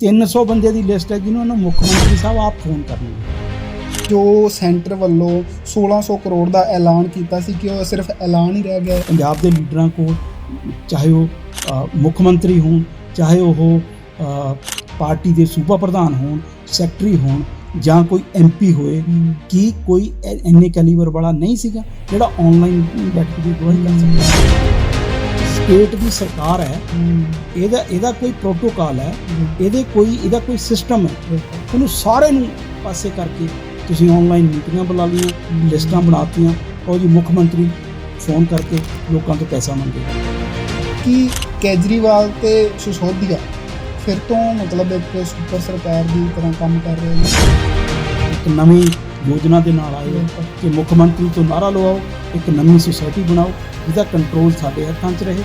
300 ਬੰਦੇ ਦੀ ਲਿਸਟ ਹੈ ਜਿਹਨੂੰ ਨੂੰ ਮੁੱਖ ਮੰਤਰੀ ਸਾਹਿਬ ਆਪ ਫੋਨ ਕਰਨਗੇ ਜੋ ਸੈਂਟਰ ਵੱਲੋਂ 1600 ਕਰੋੜ ਦਾ ਐਲਾਨ ਕੀਤਾ ਸੀ ਕਿ ਉਹ ਸਿਰਫ ਐਲਾਨ ਹੀ ਰਹਿ ਗਿਆ। ਪੰਜਾਬ ਦੇ ਲੀਡਰਾਂ ਕੋਲ ਚਾਹੇ ਉਹ ਮੁੱਖ ਮੰਤਰੀ ਹੋਣ ਚਾਹੇ ਉਹ ਪਾਰਟੀ ਦੇ ਸੂਬਾ ਪ੍ਰਧਾਨ ਹੋਣ ਸੈਕਟਰੀ ਹੋਣ ਜਾਂ ਕੋਈ ਐਮਪੀ ਹੋਏ ਕੀ ਕੋਈ ਐ- ਇੰਨੇ ਕੈਲੀਬਰ ਵਾਲਾ ਨਹੀਂ ਸੀਗਾ ਜਿਹੜਾ ਆਨਲਾਈਨ ਬੈਠ ਕੇ ਗਵਾਹੀ ਕਰ ਸਕਦਾ ਸਟੇਟ ਦੀ ਸਰਕਾਰ ਹੈ ਇਹਦਾ ਇਹਦਾ ਕੋਈ ਪ੍ਰੋਟੋਕਾਲ ਹੈ ਇਹਦੇ ਕੋਈ ਇਹਦਾ ਕੋਈ ਸਿਸਟਮ ਹੈ ਉਹਨੂੰ ਸਾਰੇ ਨੂੰ ਪਾਸੇ ਕਰਕੇ ਤੁਸੀਂ ਆਨਲਾਈਨ ਮੀਟਿੰਗਾਂ ਬੁਲਾ ਲਈਆਂ ਲਿਸਟਾਂ ਬਣਾਤੀਆਂ ਉਹ ਜੀ ਮੁੱਖ ਮੰਤਰੀ ਫੋਨ ਕਰਕੇ ਲੋਕਾਂ ਤੋਂ ਪੈਸਾ ਮੰਗੇ। ਕਿ ਕੇਜਰੀਵਾਲ ਤੇ ਸਿਸੋਦੀਆ ਫਿਰ ਤੋਂ ਮਤਲਬ ਇੱਕ ਸੁਪਰ ਸਰਕਾਰ ਦੀ ਤਰ੍ਹਾਂ ਕੰਮ ਕਰ ਰਹੇ ਨੇ? ਇੱਕ ਨਵੀਂ ਯੋਜਨਾ ਦੇ ਨਾਲ ਆਏ ਹੈ ਕਿ ਮੁੱਖ ਮੰਤਰੀ ਤੋਂ ਨਾਰਾ ਲਵਾਓ ਇੱਕ ਨਵੀਂ ਸੁਸਾਇਟੀ ਬਣਾਓ ਜਿਹਦਾ ਕੰਟਰੋਲ ਸਾਡੇ ਹੱਥਾਂ 'ਚ ਰਹੇ।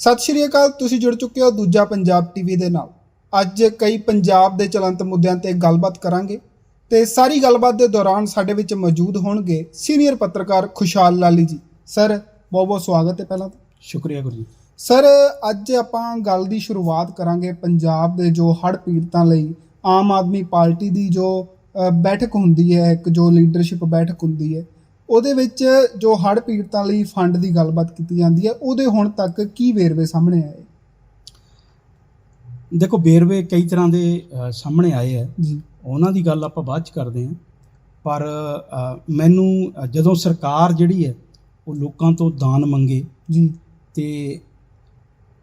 ਸਤਿ ਸ਼੍ਰੀ ਅਕਾਲ ਤੁਸੀਂ ਜੁੜ ਚੁੱਕੇ ਹੋ ਦੂਜਾ ਪੰਜਾਬ ਟੀਵੀ ਦੇ ਨਾਲ। ਅੱਜ ਕਈ ਪੰਜਾਬ ਦੇ ਚਲੰਤ ਮੁੱਦਿਆਂ ਤੇ ਗੱਲਬਾਤ ਕਰਾਂਗੇ ਤੇ ਸਾਰੀ ਗੱਲਬਾਤ ਦੇ ਦੌਰਾਨ ਸਾਡੇ ਵਿੱਚ ਮੌਜੂਦ ਹੋਣਗੇ ਸੀਨੀਅਰ ਪੱਤਰਕਾਰ ਖੁਸ਼ਹਾਲ ਲਾਲੀ ਜੀ। ਸਰ ਬਹੁਤ ਬਹੁਤ ਸਵਾਗਤ ਹੈ ਪਹਿਲਾਂ ਤਾਂ। ਸ਼ੁਕਰੀਆ ਗੁਰੂ ਜੀ ਸਰ ਅੱਜ ਆਪਾਂ ਗੱਲ ਦੀ ਸ਼ੁਰੂਆਤ ਕਰਾਂਗੇ ਪੰਜਾਬ ਦੇ ਜੋ ਹੜ੍ਹ ਪੀੜਤਾਂ ਲਈ ਆਮ ਆਦਮੀ ਪਾਰਟੀ ਦੀ ਜੋ ਬੈਠਕ ਹੁੰਦੀ ਹੈ ਇੱਕ ਜੋ ਲੀਡਰਸ਼ਿਪ ਬੈਠਕ ਹੁੰਦੀ ਹੈ ਉਹਦੇ ਵਿੱਚ ਜੋ ਹੜ੍ਹ ਪੀੜਤਾਂ ਲਈ ਫੰਡ ਦੀ ਗੱਲਬਾਤ ਕੀਤੀ ਜਾਂਦੀ ਹੈ ਉਹਦੇ ਹੁਣ ਤੱਕ ਕੀ ਵੇਰਵੇ ਸਾਹਮਣੇ ਆਏ? ਦੇਖੋ ਬੇਰਵੇ ਕਈ ਤਰ੍ਹਾਂ ਦੇ ਸਾਹਮਣੇ ਆਏ ਹੈ। ਜੀ। ਉਹਨਾਂ ਦੀ ਗੱਲ ਆਪਾਂ ਬਾਅਦ ਚ ਕਰਦੇ ਹਾਂ। ਪਰ ਮੈਨੂੰ ਜਦੋਂ ਸਰਕਾਰ ਜਿਹੜੀ ਹੈ ਉਹ ਲੋਕਾਂ ਤੋਂ ਦਾਨ ਮੰਗੇ ਜੀ। ਤੇ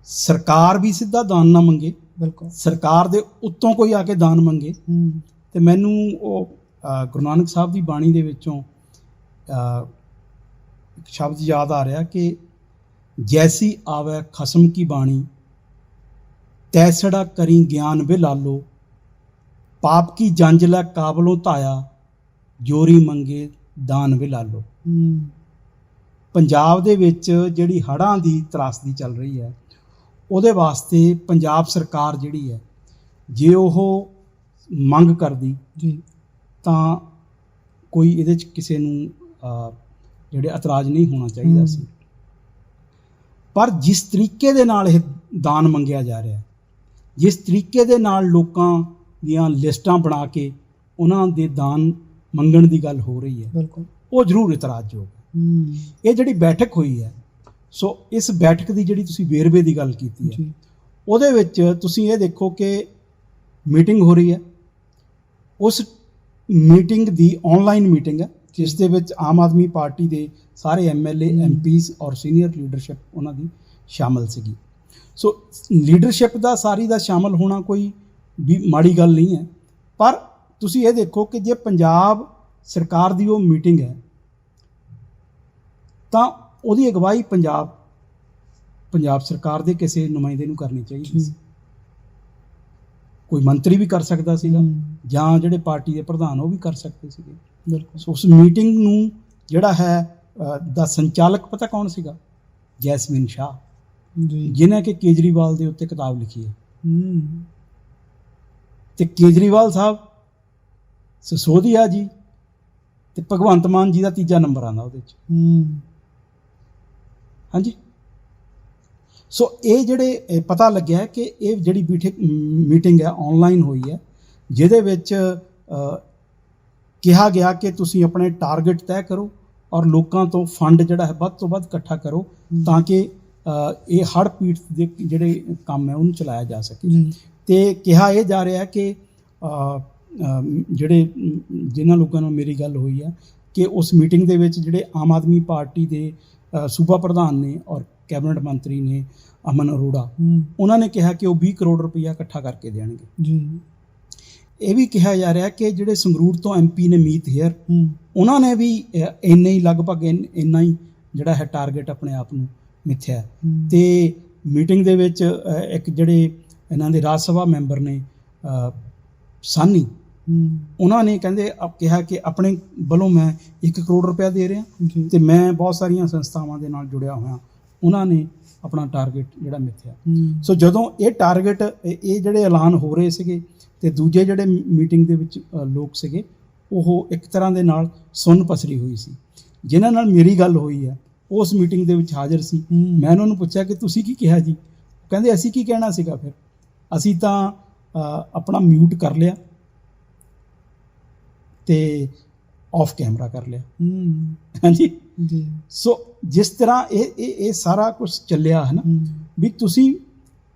ਸਰਕਾਰ ਵੀ ਸਿੱਧਾ ਦਾਨ ਨਾ ਮੰਗੇ। ਬਿਲਕੁਲ। ਸਰਕਾਰ ਦੇ ਉੱਤੋਂ ਕੋਈ ਆ ਕੇ ਦਾਨ ਮੰਗੇ। ਤੇ ਮੈਨੂੰ ਉਹ ਗੁਰੂ ਨਾਨਕ ਸਾਹਿਬ ਦੀ ਬਾਣੀ ਦੇ ਵਿੱਚੋਂ ਇੱਕ ਸ਼ਬਦ ਯਾਦ ਆ ਰਿਹਾ ਕਿ ਜੈਸੀ ਆਵੇ ਖਸਮ ਕੀ ਬਾਣੀ ਤੈਸੜਾ ਕਰੀ ਗਿਆਨ ਵੇ ਲਾਲੋ ਪਾਪ ਕੀ ਜੰਜ ਲੈ ਕਾਬਲੋਂ ਧਾਇਆ ਜੋਰੀ ਮੰਗੇ ਦਾਨ ਵੇ ਲਾਲੋ ਪੰਜਾਬ ਦੇ ਵਿੱਚ ਜਿਹੜੀ ਹੜ੍ਹਾਂ ਦੀ ਤਰਾਸਦੀ ਚੱਲ ਰਹੀ ਹੈ ਉਹਦੇ ਵਾਸਤੇ ਪੰਜਾਬ ਸਰਕਾਰ ਜਿਹੜੀ ਹੈ ਜੇ ਉਹ ਮੰਗ ਕਰਦੀ ਜੀ। ਤਾਂ ਕੋਈ ਇਹਦੇ ਚ ਕਿਸੇ ਨੂੰ ਜਿਹੜੇ ਇਤਰਾਜ਼ ਨਹੀਂ ਹੋਣਾ ਚਾਹੀਦਾ। ਸੀ। ਪਰ ਜਿਸ ਤਰੀਕੇ ਦੇ ਨਾਲ ਇਹ ਦਾਨ ਮੰਗਿਆ ਜਾ ਰਿਹਾ ਜਿਸ ਤਰੀਕੇ ਦੇ ਨਾਲ ਲੋਕਾਂ ਦੀਆਂ ਲਿਸਟਾਂ ਬਣਾ ਕੇ ਉਹਨਾਂ ਦੇ ਦਾਨ ਮੰਗਣ ਦੀ ਗੱਲ ਹੋ ਰਹੀ ਹੈ ਬਿਲਕੁਲ। ਉਹ ਜ਼ਰੂਰ ਇਤਰਾਜ਼ਯੋਗ ਇਹ ਜਿਹੜੀ ਬੈਠਕ ਹੋਈ ਹੈ ਸੋ ਇਸ ਬੈਠਕ ਦੀ ਜਿਹੜੀ ਤੁਸੀਂ ਵੇਰਵੇ ਦੀ ਗੱਲ ਕੀਤੀ ਹੈ ਉਹਦੇ ਵਿੱਚ ਤੁਸੀਂ ਇਹ ਦੇਖੋ ਕਿ ਮੀਟਿੰਗ ਹੋ ਰਹੀ ਹੈ। ਉਸ ਮੀਟਿੰਗ ਦੀ ਆਨਲਾਈਨ ਮੀਟਿੰਗ ਹੈ ਜਿਸ ਦੇ ਵਿੱਚ ਆਮ ਆਦਮੀ ਪਾਰਟੀ ਦੇ ਸਾਰੇ ਐਮਐਲਏ ਹਮ। ਐਮਪੀਜ਼ ਔਰ ਸੀਨੀਅਰ ਲੀਡਰਸ਼ਿਪ ਉਹਨਾਂ ਦੀ ਸ਼ਾਮਲ ਸੀਗੀ। ਸੋ ਲੀਡਰਸ਼ਿਪ ਦਾ ਸਾਰੀ ਦਾ ਸ਼ਾਮਲ ਹੋਣਾ ਕੋਈ ਵੀ ਮਾੜੀ ਗੱਲ ਨਹੀਂ ਹੈ। ਪਰ ਤੁਸੀਂ ਇਹ ਦੇਖੋ ਕਿ ਜੇ ਪੰਜਾਬ ਸਰਕਾਰ ਦੀ ਉਹ ਮੀਟਿੰਗ ਹੈ ਤਾਂ ਉਹਦੀ ਅਗਵਾਈ ਪੰਜਾਬ ਪੰਜਾਬ ਸਰਕਾਰ ਦੇ ਕਿਸੇ ਨੁਮਾਇੰਦੇ ਨੂੰ ਕਰਨੀ ਚਾਹੀਦੀ ਸੀ। ਕੋਈ ਮੰਤਰੀ ਵੀ ਕਰ ਸਕਦਾ ਸੀਗਾ ਜਾਂ ਜਿਹੜੇ ਪਾਰਟੀ ਦੇ ਪ੍ਰਧਾਨ ਉਹ ਵੀ ਕਰ ਸਕਦੇ ਸੀਗੇ। ਬਿਲਕੁਲ। ਸੋ ਉਸ ਮੀਟਿੰਗ ਨੂੰ ਜਿਹੜਾ ਹੈ ਦਾ ਸੰਚਾਲਕ ਪਤਾ ਕੌਣ ਸੀਗਾ? ਜੈਸਮੀਨ ਸ਼ਾਹ। ਜੀ। ਜਿਨ੍ਹਾਂ ਕਿ ਕੇਜਰੀਵਾਲ ਦੇ ਉੱਤੇ ਕਿਤਾਬ ਲਿਖੀ ਹੈ। ਹੂੰ। ਤੇ ਕੇਜਰੀਵਾਲ ਸਾਹਿਬ ਸਸੋਦੀਆ ਜੀ ਤੇ ਭਗਵੰਤ ਮਾਨ ਜੀ ਦਾ ਤੀਜਾ ਨੰਬਰ ਆਉਂਦਾ ਉਹਦੇ 'ਚ। ਹੂੰ। ਹਾਂਜੀ। ਸੋ ਇਹ ਜਿਹੜੇ ਪਤਾ ਲੱਗਿਆ ਕਿ ਇਹ ਜਿਹੜੀ ਮੀਟਿੰਗ ਹੈ ਆਨਲਾਈਨ ਹੋਈ ਹੈ ਜਿਹਦੇ ਵਿੱਚ ਕਿਹਾ ਗਿਆ ਕਿ ਤੁਸੀਂ ਆਪਣੇ ਟਾਰਗੇਟ ਤੈਅ ਕਰੋ ਔਰ ਲੋਕਾਂ ਤੋਂ ਫੰਡ ਜਿਹੜਾ ਹੈ ਵੱਧ ਤੋਂ ਵੱਧ ਇਕੱਠਾ ਕਰੋ ਤਾਂ ਕਿ ਇਹ ਹੜ ਪੀੜਤ ਦੇ ਜਿਹੜੇ ਕੰਮ ਹੈ ਉਹਨੂੰ ਚਲਾਇਆ ਜਾ ਸਕੇ। ਤੇ ਕਿਹਾ ਇਹ ਜਾ ਰਿਹਾ ਕਿ ਜਿਹੜੇ ਜਿਨ੍ਹਾਂ ਲੋਕਾਂ ਨਾਲ ਮੇਰੀ ਗੱਲ ਹੋਈ ਹੈ ਕਿ ਉਸ ਮੀਟਿੰਗ ਦੇ ਵਿੱਚ ਜਿਹੜੇ ਆਮ ਆਦਮੀ ਪਾਰਟੀ ਦੇ ਸੂਬਾ ਪ੍ਰਧਾਨ ਨੇ ਔਰ ਕੈਬਨਿਟ ਮੰਤਰੀ ਨੇ ਅਮਨ ਅਰੋੜਾ ਉਹਨਾਂ ਨੇ ਕਿਹਾ ਕਿ ਉਹ 20 ਕਰੋੜ ਰੁਪਈਆ ਇਕੱਠਾ ਕਰਕੇ ਦੇਣਗੇ। ਜੀ। ਇਹ ਵੀ ਕਿਹਾ ਜਾ ਰਿਹਾ ਕਿ ਜਿਹੜੇ ਸੰਗਰੂਰ ਤੋਂ ਐਮਪੀ ਨੇ ਮੀਤ ਹੇਅਰ ਉਹਨਾਂ ਨੇ ਵੀ ਇੰਨੇ ਹੀ ਲਗਭਗ ਇੰਨ- ਹੀ ਜਿਹੜਾ ਹੈ ਟਾਰਗੇਟ ਆਪਣੇ ਆਪ ਨੂੰ ਮਿੱਥਿਆ ਤੇ ਮੀਟਿੰਗ ਦੇ ਵਿੱਚ ਇੱਕ ਜਿਹੜੇ ਇਹਨਾਂ ਦੇ ਰਾਜ ਸਭਾ ਮੈਂਬਰ ਨੇ ਸਾਨੀ ਉਹਨਾਂ ਨੇ ਕਹਿੰਦੇ ਅ, ਕਿਹਾ ਕਿ ਆਪਣੇ ਵੱਲੋਂ ਮੈਂ 1 ਕਰੋੜ ਰੁਪਇਆ ਦੇ ਰਿਹਾ। ਤੇ ਮੈਂ ਬਹੁਤ ਸਾਰੀਆਂ ਸੰਸਥਾਵਾਂ ਦੇ ਨਾਲ ਜੁੜਿਆ ਹੋਇਆ। ਉਹਨਾਂ ਨੇ ਆਪਣਾ ਟਾਰਗੇਟ ਜਿਹੜਾ ਮਿੱਥਿਆ। ਸੋ ਜਦੋਂ ਇਹ ਟਾਰਗੇਟ ਇਹ ਜਿਹੜੇ ਐਲਾਨ ਹੋ ਰਹੇ ਸੀਗੇ ਤੇ ਦੂਜੇ ਜਿਹੜੇ ਮੀਟਿੰਗ ਦੇ ਵਿੱਚ ਲੋਕ ਸੀਗੇ ਉਹ ਇੱਕ ਤਰ੍ਹਾਂ ਦੇ ਨਾਲ ਸੁੰਨ ਪਸਰੀ ਹੋਈ ਸੀ। ਜਿਨ੍ਹਾਂ ਨਾਲ ਮੇਰੀ ਗੱਲ ਹੋਈ ਹੈ ਉਸ ਮੀਟਿੰਗ ਦੇ ਵਿੱਚ ਹਾਜ਼ਰ ਸੀ। ਮੈਂ ਉਹਨਾਂ ਨੂੰ ਪੁੱਛਿਆ ਕਿ ਤੁਸੀਂ ਕੀ ਕਿਹਾ ਜੀ? ਕਹਿੰਦੇ ਅਸੀਂ ਕੀ ਕਹਿਣਾ ਸੀਗਾ ਫਿਰ? ਅਸੀਂ ਤਾਂ ਆਪਣਾ ਮਿਊਟ ਕਰ ਲਿਆ। ਤੇ ਆਫ ਕੈਮਰਾ ਕਰ ਲਿਆ। ਹੂੰ। ਹਾਂਜੀ। ਜੀ। ਸੋ ਜਿਸ ਤਰ੍ਹਾਂ ਇਹ ਇਹ ਇਹ ਸਾਰਾ ਕੁਝ ਚੱਲਿਆ ਹੈ ਨਾ ਵੀ ਤੁਸੀਂ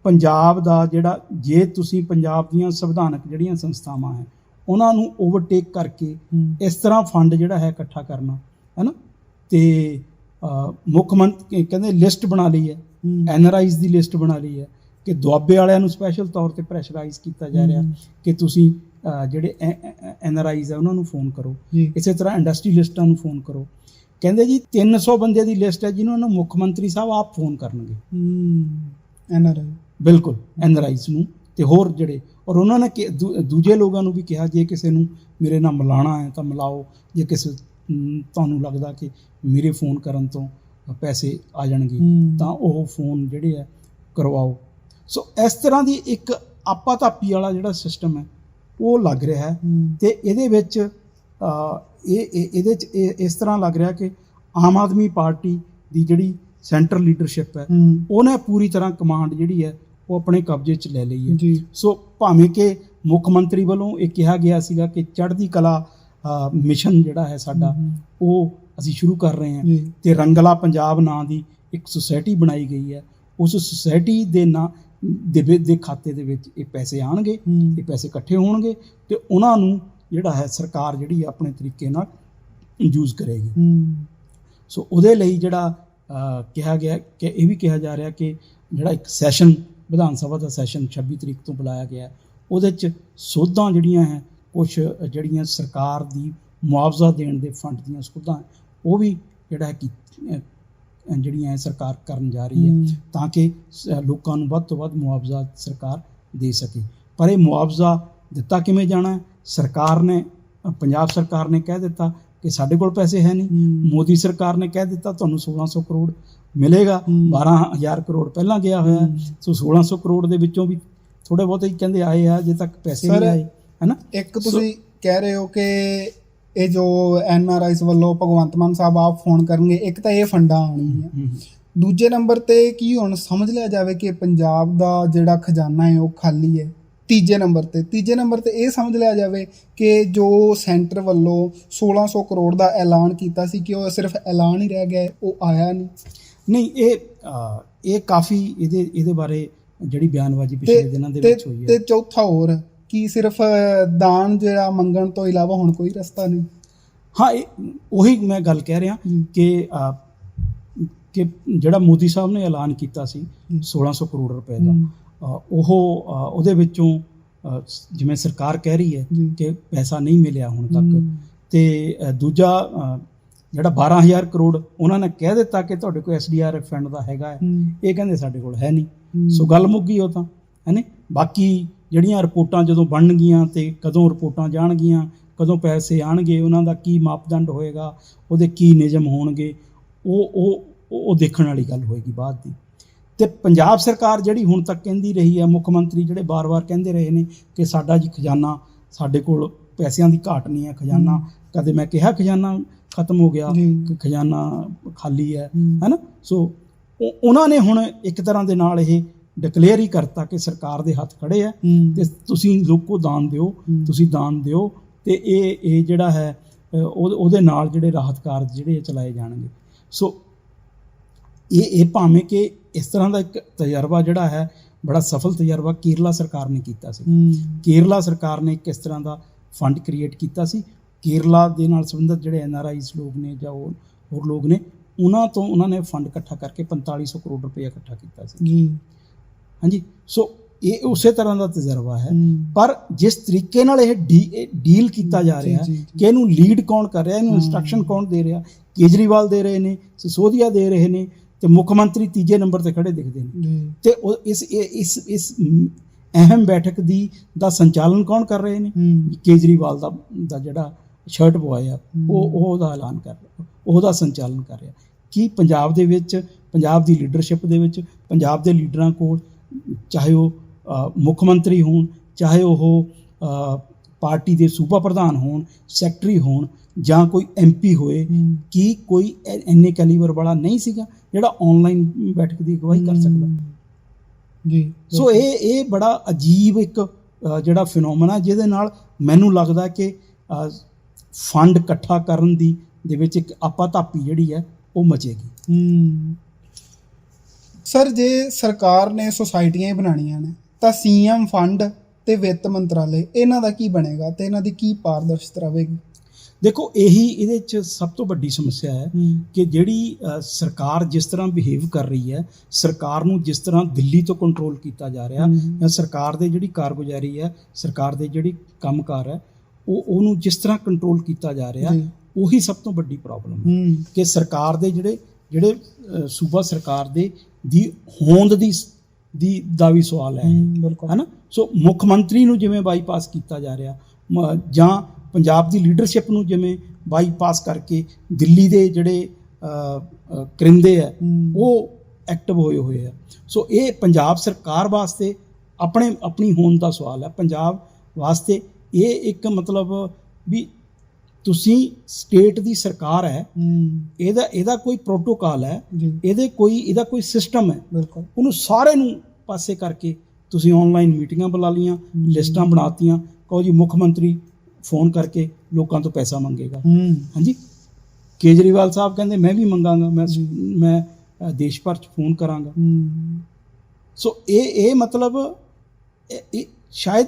ਪੰਜਾਬ ਦਾ ਜਿਹੜਾ ਜੇ ਤੁਸੀਂ ਪੰਜਾਬ ਦੀਆਂ ਸੰਵਿਧਾਨਕ ਜਿਹੜੀਆਂ ਸੰਸਥਾਵਾਂ ਹੈ ਉਹਨਾਂ ਨੂੰ ਓਵਰਟੇਕ ਕਰਕੇ ਇਸ ਤਰ੍ਹਾਂ ਫੰਡ ਜਿਹੜਾ ਹੈ ਇਕੱਠਾ ਕਰਨਾ ਹੈ ਨਾ? ਤੇ ਮੁੱਖ ਮੰਤਰੀ ਕਹਿੰਦੇ ਲਿਸਟ ਬਣਾ ਲਈ ਹੈ। ਐਨਆਰਆਈਜ਼ ਦੀ ਲਿਸਟ ਬਣਾ ਲਈ ਹੈ ਕਿ ਦੁਆਬੇ ਵਾਲਿਆਂ ਨੂੰ ਸਪੈਸ਼ਲ ਤੌਰ ਤੇ ਪ੍ਰੈਸ਼ਰਾਈਜ਼ ਕੀਤਾ ਜਾ ਰਿਹਾ। ਕਿ ਤੁਸੀਂ ਜਿਹੜੇ ਐਨਆਰਆਈਜ਼ ਹੈ ਉਹਨਾਂ ਨੂੰ ਫੋਨ ਕਰੋ। ਇਸੇ ਤਰ੍ਹਾਂ ਇੰਡਸਟਰੀਲਿਸਟਾਂ ਨੂੰ ਫੋਨ ਕਰੋ। ਕਹਿੰਦੇ ਜੀ 300 ਬੰਦੇ ਦੀ ਲਿਸਟ ਹੈ ਜਿਨ੍ਹਾਂ ਨੂੰ ਮੁੱਖ ਮੰਤਰੀ ਸਾਹਿਬ ਆਪ ਫੋਨ ਕਰਨਗੇ। ਹੂੰ ਐਨਆਰਆਈ। ਬਿਲਕੁਲ ਐਨਆਰਆਈਜ਼ ਨੂੰ। ਤੇ ਹੋਰ ਜਿਹੜੇ ਔਰ ਉਹਨਾਂ ਨੇ ਦੂਜੇ ਲੋਕਾਂ ਨੂੰ ਵੀ ਕਿਹਾ ਜੇ ਕਿਸੇ ਨੂੰ ਮੇਰੇ ਨਾਲ ਮਿਲਾਣਾ ਹੈ ਤਾਂ ਮਿਲਾਓ। ਜੇ ਕਿਸੇ ਤੁਹਾਨੂੰ ਲੱਗਦਾ ਕਿ ਮੇਰੇ ਫੋਨ ਕਰਨ ਤੋਂ ਪੈਸੇ ਆ ਜਾਣਗੇ। ਤਾਂ ਉਹ ਫੋਨ ਜਿਹੜੇ ਆ ਕਰਵਾਓ। ਸੋ ਇਸ ਤਰ੍ਹਾਂ ਦੀ ਇੱਕ ਆਪਾ ਧਾਪੀ ਵਾਲਾ ਜਿਹੜਾ ਸਿਸਟਮ ਹੈ ਉਹ ਲੱਗ ਰਿਹਾ ਹੈ। ਤੇ ਇਹਦੇ ਵਿੱਚ ਇਹ ਇਹ- ਇਹਦੇ ਚ ਇਸ ਤਰ੍ਹਾਂ ਲੱਗ ਰਿਹਾ ਕਿ ਆਮ ਆਦਮੀ ਪਾਰਟੀ ਦੀ ਜਿਹੜੀ ਸੈਂਟਰ ਲੀਡਰਸ਼ਿਪ ਹੈ ਉਹਨੇ ਪੂਰੀ ਤਰ੍ਹਾਂ ਕਮਾਂਡ ਜਿਹੜੀ ਹੈ ਉਹ ਆਪਣੇ ਕਬਜ਼ੇ 'ਚ ਲੈ ਲਈ ਹੈ। ਸੋ ਭਾਵੇਂ ਕਿ ਮੁੱਖ ਮੰਤਰੀ ਵੱਲੋਂ ਇਹ ਕਿਹਾ ਗਿਆ ਸੀਗਾ ਕਿ ਚੜ੍ਹਦੀ ਕਲਾ ਮਿਸ਼ਨ ਜਿਹੜਾ ਹੈ ਸਾਡਾ। ਉਹ ਅਸੀਂ ਸ਼ੁਰੂ ਕਰ ਰਹੇ ਹਾਂ। ਤੇ ਰੰਗਲਾ ਪੰਜਾਬ ਨਾਂ ਦੀ ਇੱਕ ਸੁਸਾਇਟੀ ਬਣਾਈ ਗਈ ਹੈ। ਉਸ ਸੁਸਾਇਟੀ ਦੇ ਨਾਂ ਦੇ ਦੇ ਖਾਤੇ ਦੇ ਵਿੱਚ ਇਹ ਪੈਸੇ ਆਣਗੇ ਇਹ ਪੈਸੇ ਇਕੱਠੇ ਹੋਣਗੇ ਤੇ ਉਹਨਾਂ ਨੂੰ ਜਿਹੜਾ ਹੈ ਸਰਕਾਰ ਜਿਹੜੀ ਆਪਣੇ ਤਰੀਕੇ ਨਾਲ ਯੂਜ਼ ਕਰੇਗੀ। ਸੋ ਉਹਦੇ ਲਈ ਜਿਹੜਾ ਕਿਹਾ ਗਿਆ ਕਿ ਇਹ ਵੀ ਕਿਹਾ ਜਾ ਰਿਹਾ ਕਿ ਜਿਹੜਾ ਇੱਕ ਸੈਸ਼ਨ ਵਿਧਾਨ ਸਭਾ ਦਾ ਸੈਸ਼ਨ 26 ਤਰੀਕ ਤੋਂ ਬੁਲਾਇਆ ਗਿਆ ਉਹਦੇ ਚ ਸੋਧਾਂ ਜਿਹੜੀਆਂ ਹੈ ਕੁਝ ਜਿਹੜੀਆਂ ਸਰਕਾਰ ਦੀ ਮੁਆਵਜ਼ਾ ਦੇਣ ਦੇ ਫੰਡ ਦੀਆਂ ਸੋਧਾਂ ਉਹ ਵੀ ਜਿਹੜਾ ਹੈ ਜਿਹੜੀਆਂ ਸਰਕਾਰ ਕਰਨ ਜਾ ਰਹੀ ਹੈ। ਤਾਂ ਕਿ ਲੋਕਾਂ ਨੂੰ ਵੱਧ ਤੋਂ ਵੱਧ ਮੁਆਵਜ਼ਾ ਸਰਕਾਰ ਦੇ ਸਕੇ ਪਰ ਇਹ ਮੁਆਵਜ਼ਾ ਦਿੱਤਾ ਕਿਵੇਂ ਜਾਣਾ ਸਰਕਾਰ ਨੇ ਪੰਜਾਬ ਸਰਕਾਰ ਨੇ ਕਹਿ ਦਿੱਤਾ ਕਿ ਸਾਡੇ ਕੋਲ ਪੈਸੇ ਹੈ ਨਹੀਂ। ਮੋਦੀ ਸਰਕਾਰ ਨੇ ਕਹਿ ਦਿੱਤਾ ਤੁਹਾਨੂੰ 1600 ਕਰੋੜ ਮਿਲੇਗਾ ਹੂੰ। 12000 ਕਰੋੜ ਪਹਿਲਾਂ ਗਿਆ ਹੋਇਆ। ਸੋ 1600 ਕਰੋੜ ਦੇ ਵਿੱਚੋਂ ਵੀ ਥੋੜੇ ਬਹੁਤੇ ਹੀ ਕਹਿੰਦੇ ਆਏ ਆ ਜੇ ਤੱਕ ਪੈਸੇ ਨਹੀਂ ਆਏ ਹੈਨਾ ਇੱਕ ਤੁਸੀਂ ਕਹਿ ਰਹੇ ਹੋ ਕਿ ਇਹ ਜੋ ਐਨ ਆਰ ਆਈਸ ਵੱਲੋਂ ਭਗਵੰਤ ਮਾਨ ਸਾਹਿਬ ਆਪ ਫੋਨ ਕਰਨਗੇ ਇੱਕ ਤਾਂ ਇਹ ਫੰਡਾਂ ਆਉਣਗੀਆਂ। ਹੂੰ। ਦੂਜੇ ਨੰਬਰ ਤੇ ਕੀ ਹੁਣ ਸਮਝ ਲਿਆ ਜਾਵੇ ਕਿ ਪੰਜਾਬ ਦਾ ਜਿਹੜਾ ਖਜ਼ਾਨਾ ਹੈ ਉਹ ਖਾਲੀ ਹੈ। ਤੀਜੇ ਨੰਬਰ ਤੇ ਤੀਜੇ ਨੰਬਰ ਤੇ ਇਹ ਸਮਝ ਲਿਆ ਜਾਵੇ ਕਿ ਜੋ ਸੈਂਟਰ ਵੱਲੋਂ 1600 ਕਰੋੜ ਦਾ ਐਲਾਨ ਕੀਤਾ ਸੀ ਕਿ ਉਹ ਸਿਰਫ ਐਲਾਨ ਹੀ ਰਹਿ ਗਿਆ ਉਹ ਆਇਆ ਨਹੀਂ। ਨਹੀਂ ਇਹ ਇਹ ਕਾਫੀ ਇਹਦੇ ਇਹਦੇ ਬਾਰੇ ਜਿਹੜੀ ਬਿਆਨਬਾਜ਼ੀ ਪਿਛਲੇ ਦਿਨਾਂ ਦੇ ਵਿੱਚ ਹੋਈ ਤੇ ਹੈ ਚੌਥਾ ਹੋਰ ਕੀ ਸਿਰਫ ਦਾਨ ਜਿਹੜਾ ਮੰਗਣ ਤੋਂ ਇਲਾਵਾ ਹੁਣ ਕੋਈ ਰਸਤਾ ਨਹੀਂ ਹਾਂ ਇਹ ਉਹੀ ਮੈਂ ਗੱਲ ਕਹਿ ਰਿਹਾ। ਕਿ ਅ, ਕਿ ਜਿਹੜਾ ਮੋਦੀ ਸਾਹਿਬ ਨੇ ਐਲਾਨ ਕੀਤਾ ਸੀ ਹੂੰ। 1600 ਕਰੋੜ ਰੁਪਏ ਦਾ। ਅ, ਉਹ ਅ, ਉਹਦੇ ਵਿੱਚੋਂ ਅ, ਜਿਵੇਂ ਸਰਕਾਰ ਕਹਿ ਰਹੀ ਹੈ ਜੀ। ਕਿ ਪੈਸਾ ਨਹੀਂ ਮਿਲਿਆ ਹੁਣ ਤੱਕ। ਤੇ ਅ, ਦੂਜਾ ਅ, ਜਿਹੜਾ 12000 ਕਰੋੜ ਉਹਨਾਂ ਨੇ ਕਹਿ ਦਿੱਤਾ ਕਿ ਤੁਹਾਡੇ ਕੋਲ ਐਸਡੀਆਰਐਫ ਫੰਡ ਦਾ ਹੈਗਾ ਹੈ। ਇਹ ਕਹਿੰਦੇ ਸਾਡੇ ਕੋਲ ਹੈ ਨਹੀਂ। ਸੋ ਗੱਲ ਮੁੱਕ ਗਈ ਉਹ ਤਾਂ ਹੈਨੇ ਬਾਕੀ ਜਿਹੜੀਆਂ ਰਿਪੋਰਟਾਂ ਜਦੋਂ ਬਣਨਗੀਆਂ ਤੇ ਕਦੋਂ ਰਿਪੋਰਟਾਂ ਜਾਣਗੀਆਂ ਕਦੋਂ ਪੈਸੇ ਆਣਗੇ ਉਹਨਾਂ ਦਾ ਕੀ ਮਾਪਦੰਡ ਹੋਏਗਾ ਉਹਦੇ ਕੀ ਨਿਯਮ ਹੋਣਗੇ ਉਹ ਉਹ ਉਹ ਦੇਖਣ ਵਾਲੀ ਗੱਲ ਹੋਏਗੀ ਬਾਅਦ ਦੀ ਤੇ ਪੰਜਾਬ ਸਰਕਾਰ ਜਿਹੜੀ ਹੁਣ ਤੱਕ ਕਹਿੰਦੀ ਰਹੀ ਹੈ ਮੁੱਖ ਮੰਤਰੀ ਜਿਹੜੇ ਬਾਰ-ਬਾਰ ਕਹਿੰਦੇ ਰਹੇ ਨੇ ਕਿ ਸਾਡਾ ਜੀ ਖਜ਼ਾਨਾ ਸਾਡੇ ਕੋਲ ਪੈਸਿਆਂ ਦੀ ਘਾਟ ਨਹੀਂ ਹੈ ਖਜ਼ਾਨਾ ਕਦੇ ਮੈਂ ਕਿਹਾ ਖਜ਼ਾਨਾ ਖਤਮ ਹੋ ਗਿਆ। ਕਿ ਖਜ਼ਾਨਾ ਖਾਲੀ ਹੈ। ਹੈਨਾ ਸੋ ਉਹ- ਉਹਨਾਂ ਨੇ ਹੁਣ ਇੱਕ ਤਰ੍ਹਾਂ ਦੇ ਨਾਲ ਇਹ ਡਿਕਲੇਅਰ ਹੀ ਕਰਤਾ ਕਿ ਸਰਕਾਰ ਦੇ ਹੱਥ ਖੜੇ ਆ। ਤੇ ਤੁਸੀਂ ਲੋਕੋ ਦਾਨ ਦਿਓ। ਤੁਸੀਂ ਦਾਨ ਦਿਓ ਤੇ ਇਹ ਇਹ ਜਿਹੜਾ ਹੈ ਉਹਦੇ ਨਾਲ ਜਿਹੜੇ ਰਾਹਤ ਕਾਰਜ ਜਿਹੜੇ ਚਲਾਏ ਜਾਣਗੇ ਸੋ ਇਹ ਇਹ ਭਾਵੇਂ ਕਿ ਇਸ ਤਰ੍ਹਾਂ ਦਾ ਇੱਕ ਤਜਰਬਾ ਜਿਹੜਾ ਹੈ ਬੜਾ ਸਫਲ ਤਜਰਬਾ ਕੇਰਲਾ ਸਰਕਾਰ ਨੇ ਕੀਤਾ ਸੀ। ਕੇਰਲਾ ਸਰਕਾਰ ਨੇ ਕਿਸ ਤਰ੍ਹਾਂ ਦਾ ਫੰਡ ਕ੍ਰੀਏਟ ਕੀਤਾ ਸੀ ਕੇਰਲਾ ਦੇ ਨਾਲ ਸੰਬੰਧਿਤ ਜਿਹੜੇ ਐਨ ਆਰ ਆਈਜ਼ ਲੋਕ ਨੇ ਜਾਂ ਹੋਰ ਹੋਰ ਲੋਕ ਨੇ ਉਹਨਾਂ ਤੋਂ ਉਹਨਾਂ ਨੇ ਫੰਡ ਇਕੱਠਾ ਕਰਕੇ 4500 ਕਰੋੜ ਰੁਪਏ ਇਕੱਠਾ ਕੀਤਾ ਸੀ ਜੀ ਹਾਂਜੀ ਸੋ ਇਹ ਉਸੇ ਤਰ੍ਹਾਂ ਦਾ ਤਜਰਬਾ ਹੈ। ਪਰ ਜਿਸ ਤਰੀਕੇ ਨਾਲ ਇਹ ਡੀ- ਇਹ ਡੀਲ ਕੀਤਾ ਜਾ ਰਿਹਾ। ਕਿ ਇਹਨੂੰ ਲੀਡ ਕੌਣ ਕਰ ਰਿਹਾ ਇਹਨੂੰ। ਇਨਸਟਰਕਸ਼ਨ ਕੌਣ ਦੇ ਰਿਹਾ ਕੇਜਰੀਵਾਲ ਦੇ ਰਹੇ ਨੇ ਸਿਸੋਦੀਆ ਦੇ ਰਹੇ ਨੇ ਤੇ ਮੁੱਖ ਮੰਤਰੀ ਤੀਜੇ ਨੰਬਰ ਤੇ ਖੜੇ ਦਿਖਦੇ ਨੇ ਤੇ ਉਹ ਇਸ ਇਸ ਇਸ ਅਹਿਮ ਬੈਠਕ ਦੀ ਦਾ ਸੰਚਾਲਨ ਕੌਣ ਕਰ ਰਹੇ ਨੇ। ਕੇਜਰੀਵਾਲ ਦਾ ਦਾ ਜਿਹੜਾ ਸ਼ਰਟ ਬੁਆਏ ਆ ਉਹ ਉਹਦਾ ਐਲਾਨ ਕਰ ਰਿਹਾ ਉਹਦਾ ਸੰਚਾਲਨ ਕਰ ਰਿਹਾ ਕੀ ਪੰਜਾਬ ਦੇ ਵਿੱਚ ਪੰਜਾਬ ਦੀ ਲੀਡਰਸ਼ਿਪ ਦੇ ਵਿੱਚ ਪੰਜਾਬ ਦੇ ਲੀਡਰਾਂ ਕੋਲ ਚਾਹੇ ਉਹ ਮੁੱਖ ਮੰਤਰੀ ਹੋਣ ਚਾਹੇ ਉਹ ਪਾਰਟੀ ਦੇ ਸੂਬਾ ਪ੍ਰਧਾਨ ਹੋਣ ਸੈਕਟਰੀ ਹੋਣ ਜਾਂ ਕੋਈ ਐਮਪੀ ਹੋਏ। ਕੀ ਕੋਈ ਐ- ਇੰਨੇ ਕੈਲੀਬਰ ਵਾਲਾ ਨਹੀਂ ਸੀਗਾ ਜਿਹੜਾ ਆਨਲਾਈਨ ਬੈਠਕ ਦੀ ਅਗਵਾਈ ਕਰ ਸਕਦਾ? ਜੀ। ਸੋ ਇਹ ਇਹ ਬੜਾ ਅਜੀਬ ਇੱਕ ਜਿਹੜਾ ਫਿਨੋਮਨਾ ਜਿਹਦੇ ਨਾਲ ਮੈਨੂੰ ਲੱਗਦਾ ਕਿ ਫੰਡ ਇਕੱਠਾ ਕਰਨ ਦੀ ਦੇ ਵਿੱਚ ਇੱਕ ਆਪਾ ਧਾਪੀ ਜਿਹੜੀ ਹੈ ਉਹ ਮਚੇਗੀ। ਹੂੰ। ਸਰ ਜੇ ਸਰਕਾਰ ਨੇ ਸੁਸਾਇਟੀਆਂ ਹੀ ਬਣਾਉਣੀਆਂ ਨੇ ਤਾਂ ਸੀਐਮ ਫੰਡ ਤੇ ਵਿੱਤ ਮੰਤਰਾਲੇ ਇਹਨਾਂ ਦਾ ਕੀ ਬਣੇਗਾ ਤੇ ਇਹਨਾਂ ਦੀ ਕੀ ਪਾਰਦਰਸ਼ਤਾ ਰਹੇਗੀ ਦੇਖੋ ਇਹੀ ਇਹਦੇ ਚ ਸਭ ਤੋਂ ਵੱਡੀ ਸਮੱਸਿਆ ਹੈ ਕਿ ਜਿਹੜੀ ਸਰਕਾਰ ਜਿਸ ਤਰ੍ਹਾਂ ਬਿਹੇਵ ਕਰ ਰਹੀ ਹੈ ਸਰਕਾਰ ਨੂੰ ਜਿਸ ਤਰ੍ਹਾਂ ਦਿੱਲੀ ਤੋਂ ਕੰਟਰੋਲ ਕੀਤਾ ਜਾ ਰਿਹਾ। ਜਾਂ ਸਰਕਾਰ ਦੇ ਜਿਹੜੀ ਕਾਰਗੁਜ਼ਾਰੀ ਹੈ ਸਰਕਾਰ ਦੇ ਜਿਹੜੀ ਕੰਮਕਾਰ ਹੈ ਉਹ ਉਹਨੂੰ ਜਿਸ ਤਰ੍ਹਾਂ ਕੰਟਰੋਲ ਕੀਤਾ ਜਾ ਰਿਹਾ। ਉਹੀ ਸਭ ਤੋਂ ਵੱਡੀ ਪ੍ਰੋਬਲਮ ਹੈ ਕਿ ਸਰਕਾਰ ਦੇ ਜਿਹੜੇ ਜਿਹੜੇ ਸੂਬਾ ਸਰਕਾਰ ਦੇ ਦੀ ਹੋਂਦ ਦੀ ਦੀ ਦਾ ਵੀ ਸਵਾਲ ਹੈ ਹਨਾ? ਸੋ ਮੁੱਖ ਮੰਤਰੀ ਨੂੰ ਜਿਵੇਂ ਬਾਈਪਾਸ ਕੀਤਾ ਜਾ ਰਿਹਾ ਜਾਂ ਪੰਜਾਬ ਦੀ ਲੀਡਰਸ਼ਿਪ ਨੂੰ ਜਿਵੇਂ ਬਾਈਪਾਸ ਕਰਕੇ ਦਿੱਲੀ ਦੇ ਜਿਹੜੇ ਕਰਿੰਦੇ ਆ। ਉਹ ਐਕਟਿਵ ਹੋਏ ਹੋਏ ਆ ਸੋ ਇਹ ਪੰਜਾਬ ਸਰਕਾਰ ਵਾਸਤੇ ਆਪਣੇ ਆਪਣੀ ਹੋਂਦ ਦਾ ਸਵਾਲ ਹੈ। ਪੰਜਾਬ ਵਾਸਤੇ ਇਹ ਇੱਕ ਮਤਲਬ ਵੀ ਤੁਸੀਂ ਸਟੇਟ ਦੀ ਸਰਕਾਰ ਹੈ ਇਹਦਾ ਇਹਦਾ ਕੋਈ ਪ੍ਰੋਟੋਕਾਲ ਹੈ ਇਹਦੇ ਕੋਈ ਇਹਦਾ ਕੋਈ ਸਿਸਟਮ ਹੈ। ਬਿਲਕੁਲ। ਉਹਨੂੰ ਸਾਰੇ ਨੂੰ ਪਾਸੇ ਕਰਕੇ ਤੁਸੀਂ ਆਨਲਾਈਨ ਮੀਟਿੰਗਾਂ ਬੁਲਾ ਲੀਆਂ ਲਿਸਟਾਂ ਬਣਾਤੀਆਂ ਕਹੋ ਜੀ ਮੁੱਖ ਮੰਤਰੀ ਫੋਨ ਕਰਕੇ ਲੋਕਾਂ ਤੋਂ ਪੈਸਾ ਮੰਗੇਗਾ। ਹਾਂਜੀ? ਕੇਜਰੀਵਾਲ ਸਾਹਿਬ ਕਹਿੰਦੇ ਮੈਂ ਵੀ ਮੰਗਾਂਗਾ ਮੈਂ। ਮੈਂ ਦੇਸ਼ ਭਰ ਚ ਫੋਨ ਕਰਾਂਗਾ। ਸੋ ਇਹ ਇਹ ਮਤਲਬ ਇਹ ਸ਼ਾਇਦ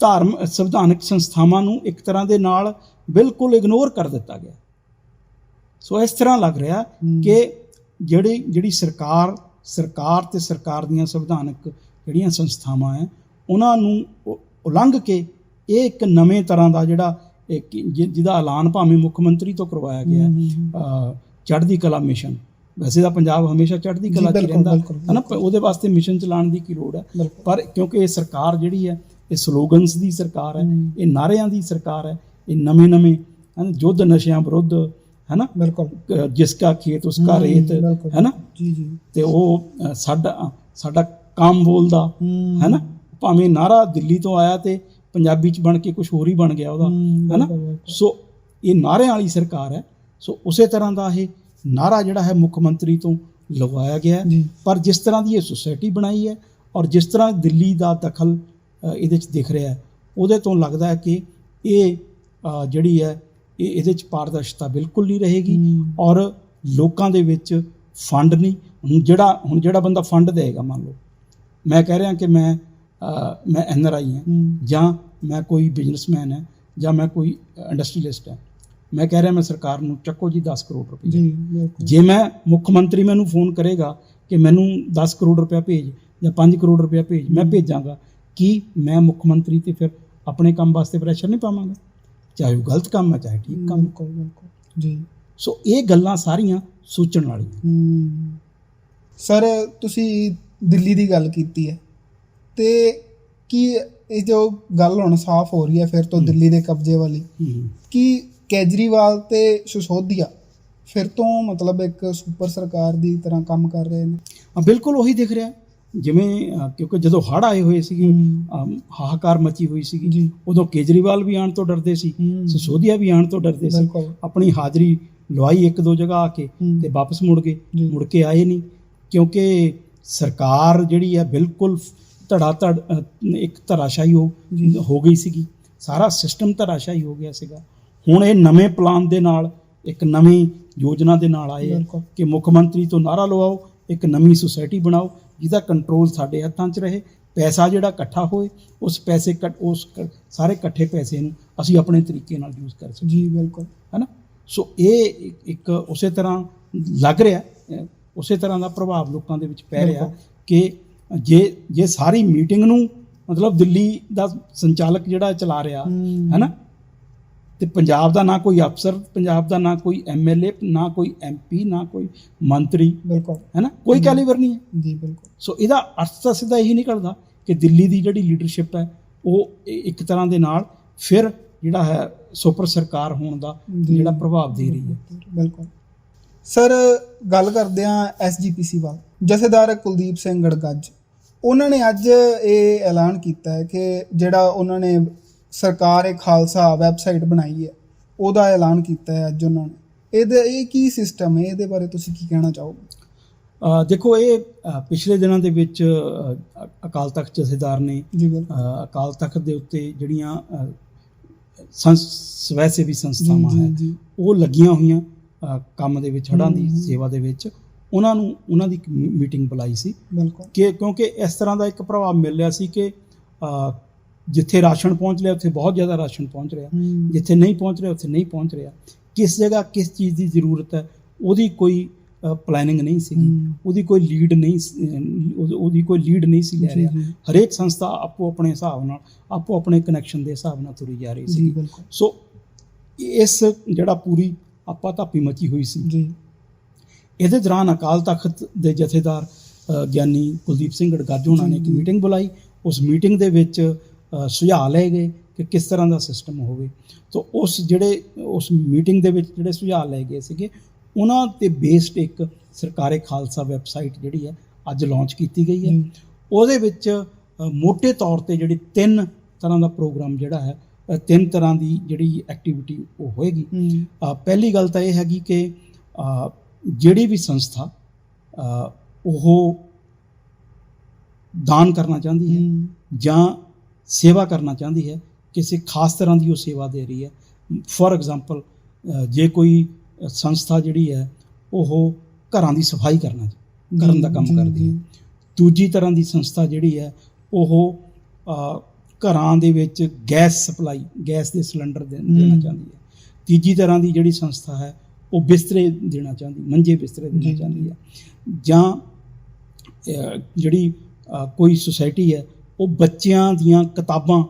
ਧਾਰਮ ਸੰਵਿਧਾਨਕ ਸੰਸਥਾਵਾਂ ਨੂੰ ਇੱਕ ਤਰ੍ਹਾਂ ਦੇ ਨਾਲ ਬਿਲਕੁਲ ਇਗਨੋਰ ਕਰ ਦਿੱਤਾ ਗਿਆ। ਸੋ ਇਸ ਤਰ੍ਹਾਂ ਲੱਗ ਰਿਹਾ। ਕਿ ਜਿਹੜੀ ਜਿਹੜੀ ਸਰਕਾਰ ਸਰਕਾਰ ਤੇ ਸਰਕਾਰ ਦੀਆਂ ਸੰਵਿਧਾਨਕ ਜਿਹੜੀਆਂ ਸੰਸਥਾਵਾਂ ਹੈ ਉਹਨਾਂ ਨੂੰ ਉਲੰਘ ਕੇ ਇਹ ਇੱਕ ਨਵੇਂ ਤਰ੍ਹਾਂ ਦਾ ਜਿਹੜਾ ਜਿਹਦਾ ਐਲਾਨ ਭਾਵੇਂ ਮੁੱਖ ਮੰਤਰੀ ਤੋਂ ਕਰਵਾਇਆ ਗਿਆ ਚੜ੍ਹਦੀ ਕਲਾ ਮਿਸ਼ਨ। ਵੈਸੇ ਤਾਂ ਪੰਜਾਬ ਹਮੇਸ਼ਾ ਚੜ੍ਹਦੀ ਕਲਾ 'ਚ ਰਹਿੰਦਾ ਬਿਲਕੁਲ, ਹੈ ਨਾ ਪਰ ਉਹਦੇ ਵਾਸਤੇ ਮਿਸ਼ਨ ਚਲਾਉਣ ਦੀ ਕੀ ਲੋੜ ਹੈ? ਪਰ ਕਿਉਂਕਿ ਇਹ ਸਰਕਾਰ ਜਿਹੜੀ ਹੈ ਇਹ ਸਲੋਗਨਸ ਦੀ ਸਰਕਾਰ ਹੈ। ਇਹ ਨਾਰਿਆਂ ਦੀ ਸਰਕਾਰ ਹੈ ਇਹ ਨਵੇਂ ਨਵੇਂ ਹਨ ਯੁੱਧ ਨਸ਼ਿਆਂ ਵਿਰੁੱਧ ਹੈ ਨਾ ਬਿਲਕੁਲ। ਜਿਸ ਕਾ ਖੇਤ ਉਸ ਹੂੰ, ਰੇਤ। ਹੈ ਨਾ ਜੀ ਜੀ। ਤੇ ਉਹ ਸਾਡਾ ਸਾਡਾ ਕੰਮ ਬੋਲਦਾ ਹੂੰ। ਨਾ ਭਾਵੇਂ ਨਾਰਾ ਦਿੱਲੀ ਤੋਂ ਆਇਆ ਤੇ ਪੰਜਾਬੀ ਚ ਬਣ ਕੇ ਕੁਝ ਹੋਰ ਹੀ ਬਣ ਗਿਆ ਉਹਦਾ ਹੂੰ, ਨਾ। ਸੋ ਇਹ ਨਾਰਿਆਂ ਵਾਲੀ ਸਰਕਾਰ ਹੈ ਸੋ ਉਸੇ ਤਰ੍ਹਾਂ ਦਾ ਇਹ ਨਾਰਾ ਜਿਹੜਾ ਹੈ ਮੁੱਖ ਮੰਤਰੀ ਤੋਂ ਲਗਵਾਇਆ ਗਿਆ ਪਰ ਜਿਸ ਤਰ੍ਹਾਂ ਦੀ ਇਹ ਸੁਸਾਇਟੀ ਬਣਾਈ ਹੈ ਔਰ ਜਿਸ ਤਰ੍ਹਾਂ ਦਿੱਲੀ ਦਾ ਦਖਲ ਇਹਦੇ ਚ ਦਿਖ ਰਿਹਾ ਹੈ ਉਹਦੇ ਤੋਂ ਲੱਗਦਾ ਹੈ ਕਿ ਇਹ ਜਿਹੜੀ ਹੈ ਇਹ ਇਹਦੇ ਚ ਪਾਰਦਰਸ਼ਤਾ ਬਿਲਕੁਲ ਨਹੀਂ ਰਹੇਗੀ। ਔਰ ਲੋਕਾਂ ਦੇ ਵਿੱਚ ਫੰਡ ਨਹੀਂ। ਹੁਣ ਜਿਹੜਾ ਹੁਣ ਜਿਹੜਾ ਬੰਦਾ ਫੰਡ ਦੇਗਾ ਮੰਨ ਲਓ ਮੈਂ ਕਹਿ ਰਿਹਾ ਕਿ ਮੈਂ ਮੈਂ ਐਨ ਆਰ ਆਈ ਹਾਂ ਜਾਂ ਮੈਂ ਕੋਈ ਬਿਜ਼ਨਸਮੈਨ ਹੈ ਜਾਂ ਮੈਂ ਕੋਈ ਇੰਡਸਟਰੀਲਿਸਟ ਹੈ ਮੈਂ ਕਹਿ ਰਿਹਾ ਮੈਂ ਸਰਕਾਰ ਨੂੰ ਚੱਕੋ ਜੀ 10 ਕਰੋੜ ਰੁਪਏ। ਜੀ ਮੈਂ ਮੁੱਖ ਮੰਤਰੀ ਮੈਨੂੰ ਫੋਨ ਕਰੇਗਾ ਕਿ ਮੈਨੂੰ 10 ਕਰੋੜ ਰੁਪਇਆ ਭੇਜ ਜਾਂ 5 ਕਰੋੜ ਰੁਪਇਆ ਭੇਜ ਮੈਂ ਭੇਜਾਂਗਾ ਕੀ ਮੈਂ ਮੁੱਖ ਮੰਤਰੀ ਤੇ ਫਿਰ ਆਪਣੇ ਕੰਮ ਵਾਸਤੇ ਪ੍ਰੈਸ਼ਰ ਨਹੀਂ ਪਾਵਾਂਗਾ? ਚਾਹੇ ਉਹ ਗਲਤ ਕੰਮ ਹੈ ਚਾਹੇ ਠੀਕ ਕੰਮ ਬਿਲਕੁਲ ਬਿਲਕੁਲ। ਜੀ। ਸੋ ਇਹ ਗੱਲਾਂ ਸਾਰੀਆਂ ਸੋਚਣ ਵਾਲੀਆਂ ਹੂੰ। ਸਰ ਤੁਸੀਂ ਦਿੱਲੀ ਦੀ ਗੱਲ ਕੀਤੀ ਹੈ। ਤੇ ਕੀ ਇਹ ਜੋ ਗੱਲ ਹੁਣ ਸਾਫ਼ ਹੋ ਰਹੀ ਹੈ ਫਿਰ ਤੋਂ ਦਿੱਲੀ ਦੇ ਕਬਜ਼ੇ ਵਾਲੀ। ਕਿ ਕੇਜਰੀਵਾਲ ਤੇ ਸਿਸੋਦੀਆ ਫਿਰ ਤੋਂ ਮਤਲਬ ਇੱਕ ਸੁਪਰ ਸਰਕਾਰ ਦੀ ਤਰ੍ਹਾਂ ਕੰਮ ਕਰ ਰਹੇ ਨੇ? ਬਿਲਕੁਲ ਉਹੀ ਦਿਖ ਰਿਹਾ। ਜਿਵੇਂ ਕਿਉਂਕਿ ਜਦੋਂ ਹੜ੍ਹ ਆਏ ਹੋਏ ਸੀਗੇ ਹਾਹਾਕਾਰ ਮਚੀ ਹੋਈ ਸੀਗੀ। ਉਦੋਂ ਕੇਜਰੀਵਾਲ ਵੀ ਆਉਣ ਤੋਂ ਡਰਦੇ ਸੀ। ਸਿਸੋਦੀਆ ਵੀ ਆਉਣ ਤੋਂ ਡਰਦੇ ਸੀ। ਆਪਣੀ ਹਾਜ਼ਰੀ ਲਵਾਈ ਇੱਕ ਦੋ ਜਗ੍ਹਾ ਆ ਕੇ। ਤੇ ਵਾਪਸ ਮੁੜ ਗਏ। ਮੁੜ ਕੇ ਆਏ ਨਹੀਂ। ਕਿਉਂਕਿ ਸਰਕਾਰ ਜਿਹੜੀ ਹੈ ਬਿਲਕੁਲ ਧੜਾ ਧੜ ਇੱਕ ਧਰਾਸ਼ਾਹੀ ਹੋ ਗਈ ਸੀਗੀ। ਸਾਰਾ ਸਿਸਟਮ ਧਰਾਸ਼ਾਹੀ ਹੋ ਗਿਆ ਸੀਗਾ। ਹੁਣ ਇਹ ਨਵੇਂ ਪਲਾਨ ਦੇ ਨਾਲ ਇੱਕ ਨਵੀਂ ਯੋਜਨਾ ਦੇ ਨਾਲ ਆਏ। ਕਿ ਮੁੱਖ ਮੰਤਰੀ ਤੋਂ ਨਾਰਾ ਲਵਾਓ ਇੱਕ ਨਵੀਂ ਸੁਸਾਇਟੀ ਬਣਾਓ। ਜਿਹਦਾ ਕੰਟਰੋਲ ਸਾਡੇ ਹੱਥਾਂ 'ਚ ਰਹੇ ਪੈਸਾ ਜਿਹੜਾ ਇਕੱਠਾ ਹੋਏ ਉਸ ਪੈਸੇ ਉਸ ਸਾਰੇ ਇਕੱਠੇ ਪੈਸੇ ਨੂੰ ਅਸੀਂ ਆਪਣੇ ਤਰੀਕੇ ਨਾਲ ਯੂਜ਼ ਕਰ ਸਕੀਏ ਜੀ ਬਿਲਕੁਲ ਹੈਨਾ ਸੋ ਇਹ ਇੱਕ- ਉਸੇ ਤਰ੍ਹਾਂ ਲੱਗ ਰਿਹਾ ਉਸੇ ਤਰ੍ਹਾਂ ਦਾ ਪ੍ਰਭਾਵ ਲੋਕਾਂ ਦੇ ਵਿੱਚ ਪੈ ਰਿਹਾ। ਕਿ ਜੇ ਜੇ ਸਾਰੀ ਮੀਟਿੰਗ ਨੂੰ ਮਤਲਬ ਦਿੱਲੀ ਦਾ ਸੰਚਾਲਕ ਜਿਹੜਾ ਚਲਾ ਰਿਹਾ। ਹੈਨਾ ਤੇ ਪੰਜਾਬ ਦਾ ਨਾ ਕੋਈ ਅਫਸਰ ਪੰਜਾਬ ਦਾ ਨਾ ਕੋਈ ਐਮਐਲਏ ਨਾ ਕੋਈ ਐਮਪੀ ਨਾ ਕੋਈ ਮੰਤਰੀ ਬਿਲਕੁਲ। ਹੈਨਾ? ਕੋਈ ਕੈਲੀਬਰ ਨਹੀਂ ਹੈ। ਜੀ ਬਿਲਕੁਲ। ਸੋ ਇਹਦਾ ਅਰਥ ਤਾਂ ਸਿੱਧਾ ਇਹੀ ਨਿਕਲਦਾ ਕਿ ਦਿੱਲੀ ਦੀ ਜਿਹੜੀ ਲੀਡਰਸ਼ਿਪ ਹੈ ਉਹ ਇੱਕ ਤਰ੍ਹਾਂ ਦੇ ਨਾਲ ਫਿਰ ਜਿਹੜਾ ਹੈ ਸੁਪਰ ਸਰਕਾਰ ਹੋਣ ਦਾ। ਜਿਹੜਾ ਪ੍ਰਭਾਵ ਦੇ ਰਹੀ ਹੈ। ਬਿਲਕੁਲ ਸਰ ਗੱਲ ਕਰਦੇ ਹਾਂ ਐਸਜੀਪੀਸੀ ਵੱਲ। ਜਥੇਦਾਰ ਕੁਲਦੀਪ ਸਿੰਘ ਗੜਗੱਜ। ਉਹਨਾਂ ਨੇ ਅੱਜ ਇਹ ਐਲਾਨ ਕੀਤਾ ਹੈ ਕਿ ਜਿਹੜਾ ਉਹਨਾਂ ਨੇ ਸਰਕਾਰ ਇਹ ਖਾਲਸਾ ਵੈਬਸਾਈਟ ਬਣਾਈ ਹੈ। ਉਹਦਾ ਐਲਾਨ ਕੀਤਾ ਹੈ ਅੱਜ ਉਹਨਾਂ ਨੇ। ਇਹਦੇ ਇਹ ਕੀ ਸਿਸਟਮ ਹੈ? ਇਹਦੇ ਬਾਰੇ ਤੁਸੀਂ ਕੀ ਕਹਿਣਾ ਚਾਹੋਗੇ? ਦੇਖੋ ਇਹ ਪਿਛਲੇ ਦਿਨਾਂ ਦੇ ਵਿੱਚ ਅਕਾਲ ਤਖਤ ਜਥੇਦਾਰ ਨੇ ਅਕਾਲ ਤਖਤ ਦੇ ਉੱਤੇ ਜਿਹੜੀਆਂ ਸਵੈ ਸੇਵੀ ਸੰਸਥਾਵਾਂ ਹੈ ਉਹ ਲੱਗੀਆਂ ਹੋਈਆਂ ਕੰਮ ਦੇ ਵਿੱਚ ਹੜ੍ਹਾਂ ਦੀ। ਸੇਵਾ ਦੇ ਵਿੱਚ। ਉਹਨਾਂ ਨੂੰ ਉਹਨਾਂ ਦੀ ਮੀਟਿੰਗ ਬੁਲਾਈ ਸੀ ਬਿਲਕੁਲ। ਕਿ ਕਿਉਂਕਿ ਇਸ ਤਰ੍ਹਾਂ ਦਾ ਇੱਕ ਪ੍ਰਭਾਵ ਮਿਲ ਰਿਹਾ ਸੀ ਕਿ ਜਿੱਥੇ ਰਾਸ਼ਨ ਪਹੁੰਚ ਰਿਹਾ ਉੱਥੇ ਬਹੁਤ ਜ਼ਿਆਦਾ ਰਾਸ਼ਨ ਪਹੁੰਚ ਰਿਹਾ। ਜਿੱਥੇ ਨਹੀਂ ਪਹੁੰਚ ਰਿਹਾ ਉੱਥੇ ਨਹੀਂ ਪਹੁੰਚ ਰਿਹਾ। ਕਿਸ ਜਗ੍ਹਾ ਕਿਸ ਚੀਜ਼ ਦੀ ਜ਼ਰੂਰਤ ਹੈ ਉਹਦੀ ਕੋਈ ਪਲੈਨਿੰਗ ਨਹੀਂ ਸੀਗੀ। ਹਮ, ਉਹਦੀ ਕੋਈ ਲੀਡ ਨਹੀਂ ਸੀ- ਉਹਦੀ- ਕੋਈ ਲੀਡ ਨਹੀਂ ਸੀ ਲੈ ਰਿਹਾ। ਹਰੇਕ ਸੰਸਥਾ ਆਪੋ ਆਪਣੇ ਹਿਸਾਬ ਨਾਲ ਆਪੋ ਆਪਣੇ ਕਨੈਕਸ਼ਨ ਦੇ ਹਿਸਾਬ ਨਾਲ ਤੁਰੀ ਜਾ ਰਹੀ ਸੀ ਸੋ ਇਸ ਜਿਹੜਾ ਪੂਰੀ ਆਪਾ ਧਾਪੀ ਮਚੀ ਹੋਈ ਸੀ। ਜੀ। ਇਹਦੇ ਦੌਰਾਨ ਅਕਾਲ ਤਖਤ ਦੇ ਜਥੇਦਾਰ ਗਿਆਨੀ ਕੁਲਦੀਪ ਸਿੰਘ ਗੜਗਾਜੂ ਉਹਨਾਂ ਨੇ ਇੱਕ। ਮੀਟਿੰਗ ਬੁਲਾਈ। ਉਸ ਮੀਟਿੰਗ ਦੇ ਵਿੱਚ ਸੁਝਾਅ ਲਏ ਗਏ ਕਿ ਕਿਸ ਤਰ੍ਹਾਂ ਦਾ ਸਿਸਟਮ ਹੋਵੇ। ਤਾਂ ਉਸ ਜਿਹੜੇ ਉਸ ਮੀਟਿੰਗ ਦੇ ਵਿੱਚ ਜਿਹੜੇ ਸੁਝਾਅ ਲਏ ਗਏ ਸੀਗੇ ਉਹਨਾਂ ਤੇ ਬੇਸਡ ਇੱਕ ਸਰਕਾਰੇ ਖਾਲਸਾ ਵੈਬਸਾਈਟ ਜਿਹੜੀ ਹੈ ਅੱਜ ਲਾਂਚ ਕੀਤੀ ਗਈ ਹੈ। ਉਹਦੇ ਵਿੱਚ ਮੋٹے ਤੌਰ ਤੇ ਜਿਹੜੀ ਤਿੰਨ ਤਰ੍ਹਾਂ ਦਾ ਪ੍ਰੋਗਰਾਮ ਜਿਹੜਾ ਹੈ ਤਿੰਨ ਤਰ੍ਹਾਂ ਦੀ ਜਿਹੜੀ ਐਕਟੀਵਿਟੀ ਉਹ ਹੋਏਗੀ। ਪਹਿਲੀ ਗੱਲ ਤਾਂ ਇਹ ਹੈਗੀ ਕਿ ਜਿਹੜੀ ਵੀ ਸੰਸਥਾ ਉਹ ਦਾਨ ਕਰਨਾ ਚਾਹੁੰਦੀ ਹੈ। ਜਾਂ ਸੇਵਾ ਕਰਨਾ ਚਾਹੁੰਦੀ ਹੈ ਕਿਸੇ ਖਾਸ ਤਰ੍ਹਾਂ ਦੀ ਉਹ ਸੇਵਾ ਦੇ ਰਹੀ ਹੈ। ਫੋਰ ਐਗਜ਼ਾਮਪਲ ਜੇ ਕੋਈ ਸੰਸਥਾ ਜਿਹੜੀ ਹੈ ਉਹ ਘਰਾਂ ਦੀ ਸਫ਼ਾਈ ਕਰਨਾ ਕਰਨ ਦਾ ਕੰਮ ਕਰਦੀ ਹੈ। ਦੂਜੀ ਤਰ੍ਹਾਂ ਦੀ ਸੰਸਥਾ ਜਿਹੜੀ ਹੈ ਉਹ ਘਰਾਂ ਦੇ ਵਿੱਚ ਗੈਸ ਸਪਲਾਈ ਗੈਸ ਦੇ ਸਿਲੰਡਰ ਦੇਣਾ। ਚਾਹੁੰਦੀ ਹੈ। ਤੀਜੀ ਤਰ੍ਹਾਂ ਦੀ ਜਿਹੜੀ ਸੰਸਥਾ ਹੈ ਉਹ ਬਿਸਤਰੇ ਦੇਣਾ ਚਾਹੁੰਦੀ ਮੰਜੇ ਬਿਸਤਰੇ ਦੇਣਾ। ਚਾਹੁੰਦੀ ਹੈ। ਜਾਂ ਜਿਹੜੀ ਕੋਈ ਸੁਸਾਇਟੀ ਹੈ ਉਹ ਬੱਚਿਆਂ ਦੀਆਂ ਕਿਤਾਬਾਂ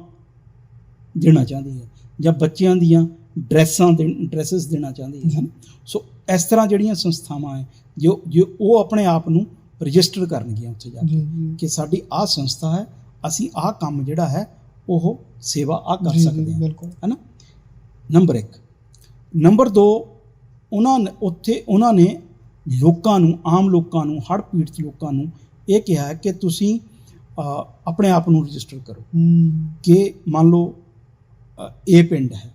ਦੇਣਾ ਚਾਹੁੰਦੀ ਹੈ ਜਾਂ ਬੱਚਿਆਂ ਦੀਆਂ ਡਰੈਸਾਂ ਦੇ ਡਰੈਸਸ ਦੇਣਾ ਚਾਹੁੰਦੀ ਹੈ। ਸੋ ਇਸ ਤਰ੍ਹਾਂ ਜਿਹੜੀਆਂ ਸੰਸਥਾਵਾਂ ਹੈ ਜੋ ਜੋ ਉਹ ਆਪਣੇ ਆਪ ਨੂੰ ਰਜਿਸਟਰ ਕਰਨਗੀਆਂ ਉੱਥੇ ਜਾ ਕੇ ਕਿ ਸਾਡੀ ਆਹ ਸੰਸਥਾ ਹੈ ਅਸੀਂ ਆਹ ਕੰਮ ਜਿਹੜਾ ਹੈ ਉਹ ਸੇਵਾ ਆ ਕਰ ਸਕਦੇ ਹਾਂ। ਬਿਲਕੁਲ। ਹੈ ਨਾ ਨੰਬਰ 1 ਨੰਬਰ 2 ਉਹਨਾਂ ਨੇ ਉੱਥੇ ਉਹਨਾਂ ਨੇ ਲੋਕਾਂ ਨੂੰ ਆਮ ਲੋਕਾਂ ਨੂੰ ਹੜ੍ਹ ਪੀੜਤ ਲੋਕਾਂ ਨੂੰ ਇਹ ਕਿਹਾ ਕਿ ਤੁਸੀਂ ਆਪਣੇ ਆਪ ਨੂੰ ਰਜਿਸਟਰ ਕਰੋ। ਕਿ ਮੰਨ ਲਓ ਇਹ ਪਿੰਡ ਹੈ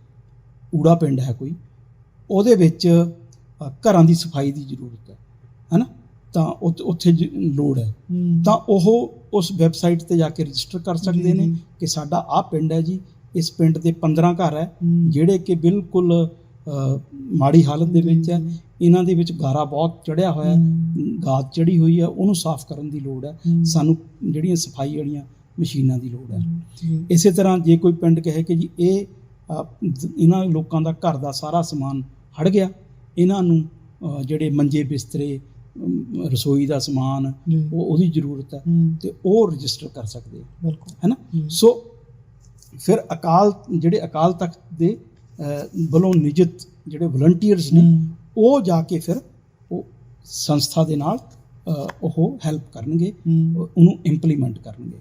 ਊੜਾ ਪਿੰਡ ਹੈ ਕੋਈ ਉਹਦੇ ਵਿੱਚ ਘਰਾਂ ਦੀ ਸਫ਼ਾਈ ਦੀ ਜ਼ਰੂਰਤ ਹੈ ਹੈਨਾ? ਤਾਂ ਉੱਥੇ- ਲੋੜ ਹੈ। ਤਾਂ ਉਹ ਉਸ ਵੈਬਸਾਈਟ ਤੇ ਜਾ ਕੇ ਰਜਿਸਟਰ ਕਰ ਸਕਦੇ ਨੇ। ਕਿ ਸਾਡਾ ਆਹ ਪਿੰਡ ਹੈ ਜੀ ਇਸ ਪਿੰਡ ਦੇ 15 ਘਰ ਹੈ। ਜਿਹੜੇ ਕਿ ਬਿਲਕੁਲ ਮਾੜੀ ਹਾਲਤ ਦੇ ਵਿੱਚ ਹੈ। ਇਹਨਾਂ ਦੇ ਵਿੱਚ ਗਾਰਾ ਬਹੁਤ ਚੜਿਆ ਹੋਇਆ ਹੈ। ਗਾਦ ਚੜੀ ਹੋਈ ਹੈ। ਉਹਨੂੰ ਸਾਫ਼ ਕਰਨ ਦੀ ਲੋੜ ਹੈ। ਸਾਨੂੰ ਜਿਹੜੀਆਂ ਸਫ਼ਾਈ ਵਾਲੀਆਂ ਮਸ਼ੀਨਾਂ ਦੀ ਲੋੜ ਹੈ। ਇਸੇ ਤਰ੍ਹਾਂ ਜੇ ਕੋਈ ਪਿੰਡ ਕਹੇ ਕਿ ਜੀ ਇਹ ਇਹਨਾਂ ਲੋਕਾਂ ਦਾ ਘਰ ਦਾ ਸਾਰਾ ਸਮਾਨ ਹੜ ਗਿਆ। ਇਹਨਾਂ ਨੂੰ ਜਿਹੜੇ ਮੰਜੇ ਬਿਸਤਰੇ ਰਸੋਈ ਦਾ ਸਮਾਨ ਉਹ ਉਹਦੀ ਜ਼ਰੂਰਤ ਹੈ। ਤੇ ਉਹ ਰਜਿਸਟਰ ਕਰ ਸਕਦੇ। ਬਿਲਕੁਲ। ਹੈ ਨਾ? ਸੋ ਫਿਰ ਅਕਾਲ ਜਿਹੜੇ ਅਕਾਲ ਤਖਤ ਦੇ ਵੱਲੋਂ ਨਿਯੁਕਤ ਜਿਹੜੇ ਵਲੰਟੀਅਰਸ ਨੇ ਉਹ ਜਾ ਕੇ ਫਿਰ ਉਹ ਸੰਸਥਾ ਦੇ ਨਾਲ ਉਹ ਹੈਲਪ ਕਰਨਗੇ ਉਹਨੂੰ ਇੰਪਲੀਮੈਂਟ ਕਰਨਗੇ।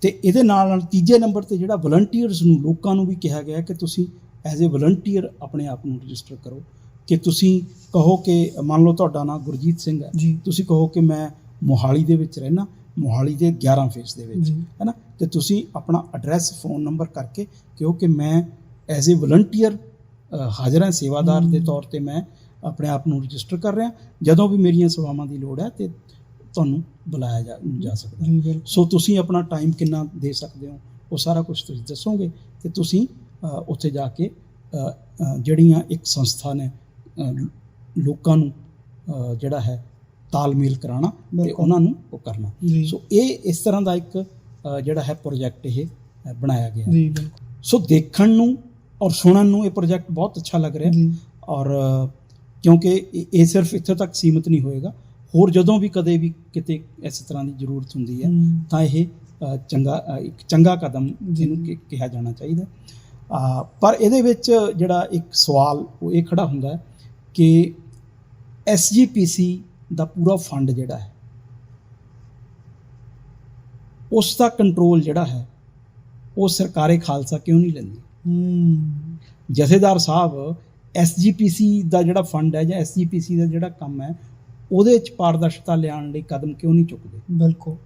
ਤੇ ਇਹਦੇ ਨਾਲ ਨਾਲ ਤੀਜੇ ਨੰਬਰ ਤੇ ਜਿਹੜਾ ਵਲੰਟੀਅਰਸ ਨੂੰ ਲੋਕਾਂ ਨੂੰ ਵੀ ਕਿਹਾ ਗਿਆ ਕਿ ਤੁਸੀਂ ਐਜ਼ ਅ ਵਲੰਟੀਅਰ ਆਪਣੇ ਆਪ ਨੂੰ ਰਜਿਸਟਰ ਕਰੋ। ਕਿ ਤੁਸੀਂ ਕਹੋ ਕਿ ਮੰਨ ਲਓ ਤੁਹਾਡਾ ਨਾਮ ਗੁਰਜੀਤ ਸਿੰਘ ਹੈ। ਤੁਸੀਂ ਕਹੋ ਕਿ ਮੈਂ ਮੋਹਾਲੀ ਦੇ ਵਿੱਚ ਰਹਿਣਾ ਮੋਹਾਲੀ ਦੇ 11 ਫੇਸ ਦੇ ਵਿੱਚ ਜੀ। ਹੈ ਨਾ? ਤੇ ਤੁਸੀਂ ਆਪਣਾ ਐਡਰੈਸ ਫੋਨ ਨੰਬਰ ਕਰਕੇ ਕਿਉਂ ਕਿ ਮੈਂ ਐਜ਼ ਅ ਵਲੰਟੀਅਰ ਹਾਜ਼ਰ ਹਾਂ ਸੇਵਾਦਾਰ ਦੇ। ਤੌਰ ਤੇ ਮੈਂ ਆਪਣੇ ਆਪ ਨੂੰ ਰਜਿਸਟਰ ਕਰ ਰਿਹਾ। ਜਦੋਂ ਵੀ ਮੇਰੀਆਂ ਸੇਵਾਵਾਂ ਦੀ ਲੋੜ ਹੈ ਤੇ ਤੁਹਾਨੂੰ ਬੁਲਾਇਆ ਜਾ ਜਾ ਸਕਦਾ। ਸੋ ਤੁਸੀਂ ਆਪਣਾ ਟਾਈਮ ਕਿੰਨਾ ਦੇ ਸਕਦੇ ਹੋ? ਉਹ ਸਾਰਾ ਕੁਝ ਤੁਸੀਂ ਦੱਸੋਗੇ ਤੇ ਤੁਸੀਂ ਉੱਥੇ ਜਾ ਕੇ ਜਿਹੜੀਆਂ ਇੱਕ ਸੰਸਥਾ ਨੇ ਲੋਕਾਂ ਨੂੰ ਜਿਹੜਾ ਹੈ ਤਾਲਮੇਲ ਕਰਾਉਣਾ ਤੇ। ਉਹਨਾਂ ਨੂੰ ਉਹ ਕਰਨਾ। ਸੋ ਇਹ ਇਸ ਤਰ੍ਹਾਂ ਦਾ ਇੱਕ ਜਿਹੜਾ ਹੈ ਪ੍ਰੋਜੈਕਟ ਇਹ ਬਣਾਇਆ ਗਿਆ। ਸੋ ਦੇਖਣ ਨੂੰ ਔਰ ਸੁਣਨ ਨੂੰ ਇਹ ਪ੍ਰੋਜੈਕਟ ਬਹੁਤ ਅੱਛਾ ਲੱਗ ਰਿਹਾ। ਔਰ ਕਿਉਂਕਿ ਇਹ- ਸਿਰਫ ਇੱਥੇ ਤੱਕ ਸੀਮਿਤ ਨਹੀਂ ਹੋਏਗਾ। ਹੋਰ ਜਦੋਂ ਵੀ ਕਦੇ ਵੀ ਕਿਤੇ ਇਸ ਤਰ੍ਹਾਂ ਦੀ ਜ਼ਰੂਰਤ ਹੁੰਦੀ ਹੈ ਤਾਂ ਇਹ ਚੰਗਾ ਇੱਕ ਚੰਗਾ ਕਦਮ। ਜਿਹਨੂੰ ਕਿ- ਕਿਹਾ ਜਾਣਾ ਚਾਹੀਦਾ। ਪਰ ਇਹਦੇ ਵਿੱਚ ਜਿਹੜਾ ਇੱਕ ਸਵਾਲ ਉਹ ਇਹ ਖੜਾ ਹੁੰਦਾ ਹੈ ਕਿ ਐਸਜੀਪੀਸੀ ਦਾ ਪੂਰਾ ਫੰਡ ਜਿਹੜਾ ਹੈ ਉਸ ਦਾ ਕੰਟਰੋਲ ਜਿਹੜਾ ਹੈ ਉਹ ਸਰਕਾਰੇ ਖਾਲਸਾ ਕਿਉਂ ਨਹੀਂ ਲੈਂਦੀ? ਜਥੇਦਾਰ ਸਾਹਿਬ ਐਸਜੀਪੀਸੀ ਦਾ ਜਿਹੜਾ ਫੰਡ ਹੈ ਜਾਂ ਐਸਜੀਪੀਸੀ ਦਾ ਜਿਹੜਾ ਕੰਮ ਹੈ ਉਹਦੇ ਵਿੱਚ ਪਾਰਦਰਸ਼ਤਾ ਲਿਆਉਣ ਲਈ ਕਦਮ ਕਿਉਂ ਨਹੀਂ ਚੁੱਕਦੇ? ਬਿਲਕੁਲ।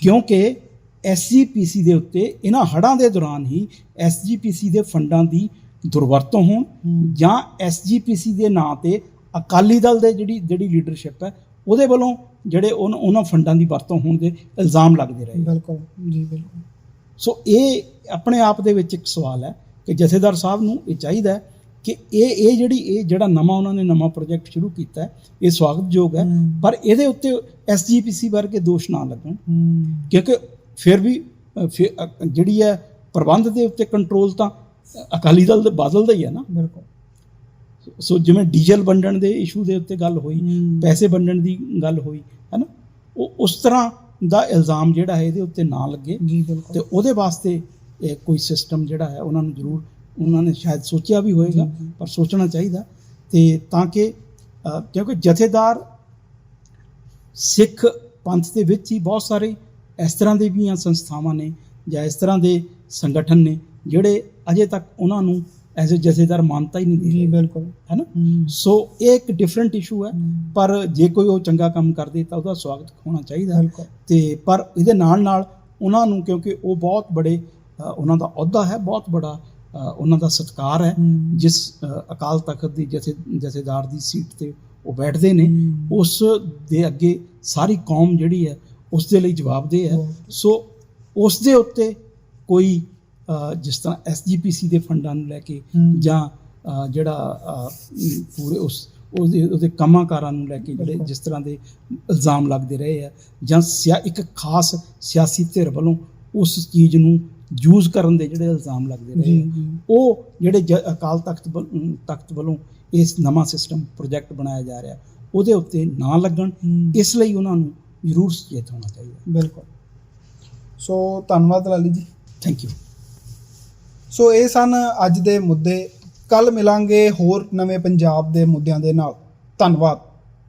ਕਿਉਂਕਿ ਐਸਜੀਪੀਸੀ ਦੇ ਉੱਤੇ ਇਹਨਾਂ ਹੜ੍ਹਾਂ ਦੇ ਦੌਰਾਨ ਹੀ ਐਸਜੀਪੀਸੀ ਦੇ ਫੰਡਾਂ ਦੀ ਦੁਰਵਰਤੋਂ ਹੋਣ। ਜਾਂ ਐਸਜੀਪੀਸੀ ਦੇ ਨਾਂ ਤੇ ਅਕਾਲੀ ਦਲ ਦੇ ਜਿਹੜੀ ਜਿਹੜੀ ਲੀਡਰਸ਼ਿਪ ਹੈ ਉਹਦੇ ਵੱਲੋਂ ਜਿਹੜੇ ਉਹਨਾਂ ਫੰਡਾਂ ਦੀ ਵਰਤੋਂ ਹੋਣ ਦੇ ਇਲਜ਼ਾਮ ਲੱਗਦੇ ਰਹੇ। ਬਿਲਕੁਲ। ਜੀ ਬਿਲਕੁਲ। ਸੋ ਇਹ ਆਪਣੇ ਆਪ ਦੇ ਵਿੱਚ ਇੱਕ ਸਵਾਲ ਹੈ ਕਿ ਜਥੇਦਾਰ ਸਾਹਿਬ ਨੂੰ ਇਹ ਚਾਹੀਦਾ ਹੈ ਕਿ ਇਹ ਇਹ ਜਿਹੜੀ ਇਹ ਜਿਹੜਾ ਨਵਾਂ ਉਹਨਾਂ ਨੇ ਨਵਾਂ ਪ੍ਰੋਜੈਕਟ ਸ਼ੁਰੂ ਕੀਤਾ ਇਹ ਸਵਾਗਤਯੋਗ ਹੈ। ਪਰ ਇਹਦੇ ਉੱਤੇ ਐਸਜੀਪੀਸੀ ਵਰਗੇ ਦੋਸ਼ ਨਾ ਲੱਗਣ। ਕਿਉਂਕਿ ਫਿਰ ਵੀ ਜਿਹੜੀ ਹੈ ਪ੍ਰਬੰਧ ਦੇ ਉੱਤੇ ਕੰਟਰੋਲ ਤਾਂ ਅਕਾਲੀ ਦਲ ਦੇ ਬਾਦਲ ਦਾ ਹੀ ਹੈ ਨਾ। ਬਿਲਕੁਲ। ਸੋ ਜਿਵੇਂ ਡੀਜ਼ਲ ਵੰਡਣ ਦੇ ਇਸ਼ੂ ਦੇ ਉੱਤੇ ਗੱਲ ਹੋਈ। ਪੈਸੇ ਵੰਡਣ ਦੀ ਗੱਲ ਹੋਈ ਹੈ ਨਾ। ਉਹ ਉਸ ਤਰ੍ਹਾਂ ਦਾ ਇਲਜ਼ਾਮ ਜਿਹੜਾ ਹੈ ਇਹਦੇ ਉੱਤੇ ਨਾ ਲੱਗੇ। ਜੀ ਤੇ ਬਿਲਕੁਲ ਉਹਦੇ ਵਾਸਤੇ ਕੋਈ ਸਿਸਟਮ ਜਿਹੜਾ ਹੈ ਉਹਨਾਂ ਨੂੰ ਜ਼ਰੂਰ ਉਹਨਾਂ ਨੇ ਸ਼ਾਇਦ ਸੋਚਿਆ ਵੀ ਜੀ। ਪਰ ਸੋਚਣਾ ਚਾਹੀਦਾ। ਤੇ ਤਾਂ ਕਿ ਕਿਉਂਕਿ ਜਥੇਦਾਰ ਸਿੱਖ ਪੰਥ ਦੇ ਵਿੱਚ ਹੀ ਬਹੁਤ ਸਾਰੇ ਇਸ ਤਰ੍ਹਾਂ ਦੇ ਵੀ ਸੰਸਥਾਵਾਂ ਨੇ ਜਾਂ ਇਸ ਤਰ੍ਹਾਂ ਦੇ ਸੰਗਠਨ ਨੇ ਜਿਹੜੇ ਅਜੇ ਤੱਕ ਉਹਨਾਂ ਨੂੰ ਐਜ਼ ਅ ਜਥੇਦਾਰ ਮਾਨਤਾ ਹੀ ਨਹੀਂ ਦੇ ਜੀ ਬਿਲਕੁਲ ਹੈ ਨਾ। ਸੋ ਇਹ ਇੱਕ ਡਿਫਰੈਂਟ ਇਸ਼ੂ ਹੈ। ਪਰ ਜੇ ਕੋਈ ਉਹ ਚੰਗਾ ਕੰਮ ਕਰਦੇ ਤਾਂ ਉਹਦਾ ਸਵਾਗਤ ਹੋਣਾ ਚਾਹੀਦਾ ਹੈ ਤੇ ਪਰ ਇਹਦੇ ਨਾਲ ਨਾਲ ਉਹਨਾਂ ਨੂੰ ਕਿਉਂਕਿ ਉਹ ਬਹੁਤ ਬੜੇ ਉਹਨਾਂ ਦਾ ਅਹੁਦਾ ਹੈ ਬਹੁਤ ਬੜਾ ਉਹਨਾਂ ਦਾ ਸਤਿਕਾਰ ਹੈ। ਜਿਸ ਅਕਾਲ ਤਖਤ ਦੀ ਜਥੇ ਜਥੇਦਾਰ ਦੀ ਸੀਟ ਤੇ ਉਹ ਬੈਠਦੇ ਨੇ। ਉਸ ਦੇ ਅੱਗੇ ਸਾਰੀ ਕੌਮ ਜਿਹੜੀ ਹੈ ਉਸ ਦੇ ਲਈ ਜਵਾਬਦੇਹ ਹੈ। ਸੋ ਉਸ ਦੇ ਉੱਤੇ ਕੋਈ ਜਿਸ ਤਰ੍ਹਾਂ ਐਸਜੀਪੀਸੀ ਦੇ ਫੰਡਾਂ ਨੂੰ ਲੈ ਕੇ। ਜਾਂ ਜਿਹੜਾ ਪੂਰੇ ਉਸ ਉਹਦੇ ਉਹਦੇ ਕੰਮਾਂਕਾਰਾਂ ਨੂੰ ਲੈ ਕੇ ਜਿਹੜੇ। ਜਿਸ ਤਰ੍ਹਾਂ ਦੇ ਇਲਜ਼ਾਮ ਲੱਗਦੇ ਰਹੇ ਆ ਜਾਂ ਸਿਆ ਇੱਕ ਖਾਸ ਸਿਆਸੀ ਧਿਰ ਵੱਲੋਂ ਉਸ ਚੀਜ਼ ਨੂੰ ਯੂਜ਼ ਕਰਨ ਦੇ ਜਿਹੜੇ ਇਲਜ਼ਾਮ ਲੱਗਦੇ ਰਹੇ ਜੀ ਜੀ ਉਹ ਜਿਹੜੇ ਜ- ਅਕਾਲ ਤਖਤ ਤਖਤ ਵੱਲੋਂ ਇਸ ਨਵਾਂ ਸਿਸਟਮ ਪ੍ਰੋਜੈਕਟ ਬਣਾਇਆ ਜਾ ਰਿਹਾ ਉਹਦੇ ਉੱਤੇ ਨਾ ਲੱਗਣ। ਇਸ ਲਈ ਉਹਨਾਂ ਨੂੰ ਜ਼ਰੂਰ ਸੁਚੇਤ ਹੋਣਾ ਚਾਹੀਦਾ ਬਿਲਕੁਲ ਸੋ ਧੰਨਵਾਦ ਲਾਲੀ ਜੀ ਥੈਂਕ ਯੂ ਸੋ ਇਹ ਸਨ ਅੱਜ ਦੇ ਮੁੱਦੇ। ਕੱਲ ਮਿਲਾਂਗੇ ਹੋਰ ਨਵੇਂ ਪੰਜਾਬ ਦੇ ਮੁੱਦਿਆਂ ਦੇ ਨਾਲ। ਧੰਨਵਾਦ।